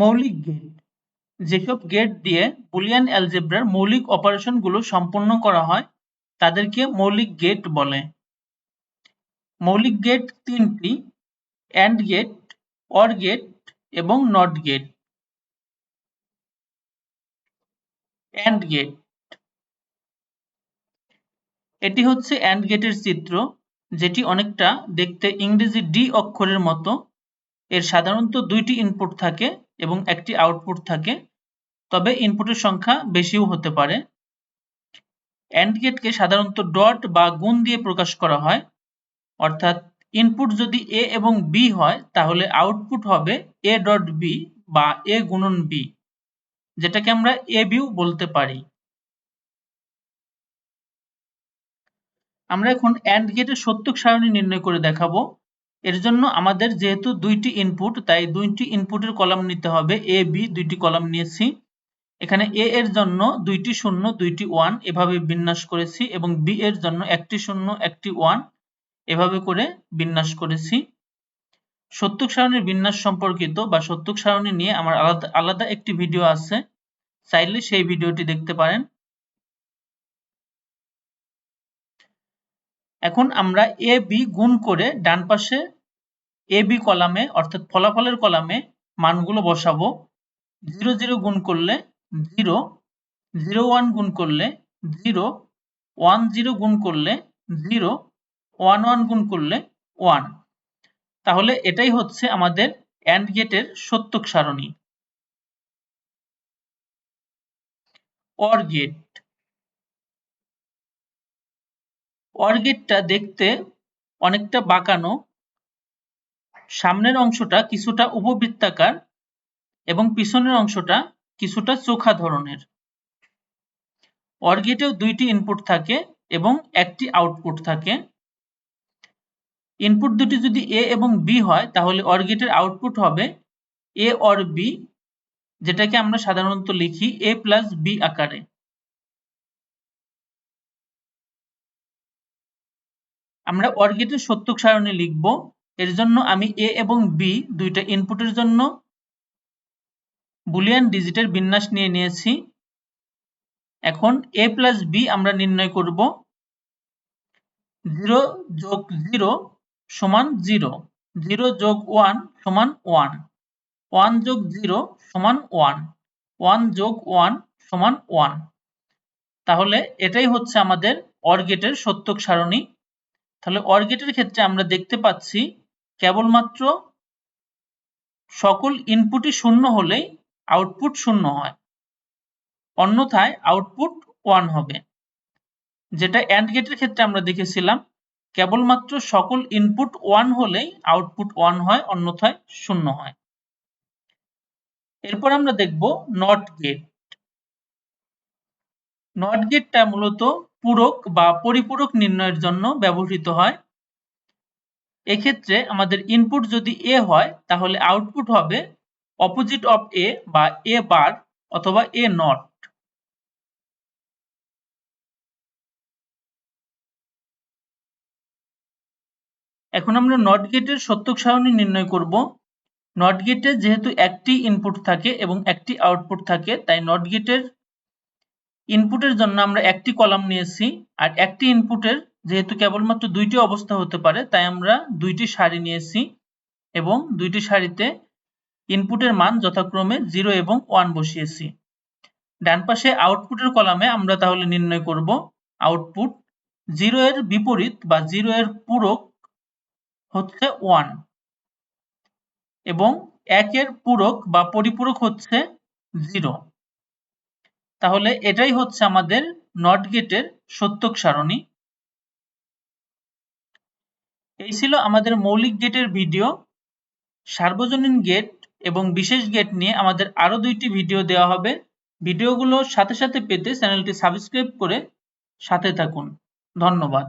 মৌলিক গেট যেসব গেট দিয়ে বুলিয়ান অ্যালজেব্রার মৌলিক অপারেশনগুলো সম্পন্ন করা হয়, তাদেরকে মৌলিক গেট বলে। মৌলিক গেট তিনটি অ্যান্ড গেট অর গেট এবং নট গেট অ্যান্ড গেট এটি হচ্ছে অ্যান্ড গেটের চিত্র, যেটি অনেকটা দেখতে ইংরেজি ডি অক্ষরের মতো। এর সাধারণত দুইটি ইনপুট থাকে এবং একটি আউটপুট থাকে, তবে ইনপুটের সংখ্যা বেশিও হতে পারে। অ্যান্ড গেটকে সাধারণত ডট বা গুণ দিয়ে প্রকাশ করা হয়। অর্থাৎ ইনপুট যদি এ এবং বি হয়, তাহলে আউটপুট হবে এ ডট বি বা এ গুণন বি যেটাকে আমরা এ বিও বলতে পারি। আমরা এখন অ্যান্ড গেটের সত্যক সারণী নির্ণয় করে দেখাবো। এর জন্য আমাদের যেহেতু দুইটি ইনপুট তাই দুইটি ইনপুটের কলাম নিতে হবে এ বি দুইটি কলাম নিয়েছি। এখানে এ এর জন্য দুইটি শূন্য, দুইটি ওয়ান এভাবে বিন্যাস করেছি এবং বি এর জন্য একটি শূন্য, একটি ওয়ান এভাবে করে বিন্যাস করেছি। সত্যক সারণীর বিন্যাস সম্পর্কিত বা সত্যক সারণী নিয়ে আমার আলাদা আলাদা একটি ভিডিও আছে, চাইলে সেই ভিডিওটি দেখতে পারেন। এখন আমরা এ, বি গুণ করে ডান পাশে এ, বি কলামে, অর্থাৎ ফলাফলের কলামে মানগুলো বসাবো। জিরো জিরো গুণ করলে জিরো জিরো, ওয়ান গুণ করলে জিরো, ওয়ান, জিরো গুণ করলে জিরো, ওয়ান ওয়ান গুণ করলে ওয়ান। তাহলে এটাই হচ্ছে আমাদের অ্যান্ড গেটের সত্যক সারণী। অর গেট অর গেটটা দেখতে অনেকটা বাঁকানো, সামনের অংশটা কিছুটা উপবৃত্তাকার এবং পিছনের অংশটা কিছুটা চোখা ধরনের। অর গেটেও দুইটি ইনপুট থাকে এবং একটি আউটপুট থাকে। ইনপুট দুটি যদি এ এবং বি হয়, তাহলে অর গেটের আউটপুট হবে এ অর বি যেটাকে আমরা সাধারণত লিখি এ প্লাস বি আকারে। আমরা অর গেটের সত্যক সারণী লিখব। এর জন্য আমি এ এবং বি দুইটা ইনপুটের জন্য বুলিয়ান ডিজিটের বিন্যাস নিয়ে নিয়েছি। এখন এ প্লাস বি আমরা নির্ণয় করব। জিরো যোগ জিরো সমান জিরো। জিরো যোগ ওয়ান সমান ওয়ান। ওয়ান যোগ জিরো সমান ওয়ান। ওয়ান যোগ ওয়ান সমান ওয়ান। তাহলে এটাই হচ্ছে আমাদের অর্গেটের সত্যক সারণী। তাহলে অর্গেটের ক্ষেত্রে আমরা দেখতে পাচ্ছি কেবলমাত্র সকল ইনপুটই শূন্য হলেই আউটপুট শূন্য হয়। অন্যথায় আউটপুট ওয়ান হবে। যেটা অ্যান্ড গেটের ক্ষেত্রে আমরা দেখেছিলাম, কেবলমাত্র সকল ইনপুট ওয়ান হলেই আউটপুট ওয়ান হয়, অন্যথায় শূন্য হয়। এরপর আমরা দেখব নট গেট নট গেটটা মূলত পূরক বা পরিপূরক নির্ণয়ের জন্য ব্যবহৃত হয়। এক্ষেত্রে আমাদের ইনপুট যদি এ হয়, তাহলে আউটপুট হবে অপোজিট অফ এ বা এ বার অথবা এ নট এখন আমরা নট গেটের সত্যক সারণী নির্ণয় করব। নট গেটে যেহেতু একটি ইনপুট থাকে এবং একটি আউটপুট থাকে, তাই নট গেটের ইনপুটের জন্য আমরা একটি কলাম নিয়েছি, আর একটি ইনপুটের যেহেতু কেবলমাত্র দুইটি অবস্থা হতে পারে, তাই আমরা দুইটি সারি নিয়েছি এবং দুইটি সারিতে ইনপুটের মান যথাক্রমে জিরো এবং ওয়ান বসিয়েছি। ডান পাশে আউটপুটের কলামে আমরা তাহলে নির্ণয় করব আউটপুট জিরো এর বিপরীত বা জিরো এর পূরক হচ্ছে ওয়ান এবং একের পূরক বা পরিপূরক হচ্ছে জিরো তাহলে এটাই হচ্ছে আমাদের নট গেটের সত্যক সারণী। এই ছিল আমাদের মৌলিক গেটের ভিডিও সার্বজনীন গেট এবং বিশেষ গেট নিয়ে আমাদের আরও দুইটি ভিডিও দেওয়া হবে। ভিডিওগুলো সাথে সাথে পেতে চ্যানেলটি সাবস্ক্রাইব করে সাথে থাকুন। ধন্যবাদ।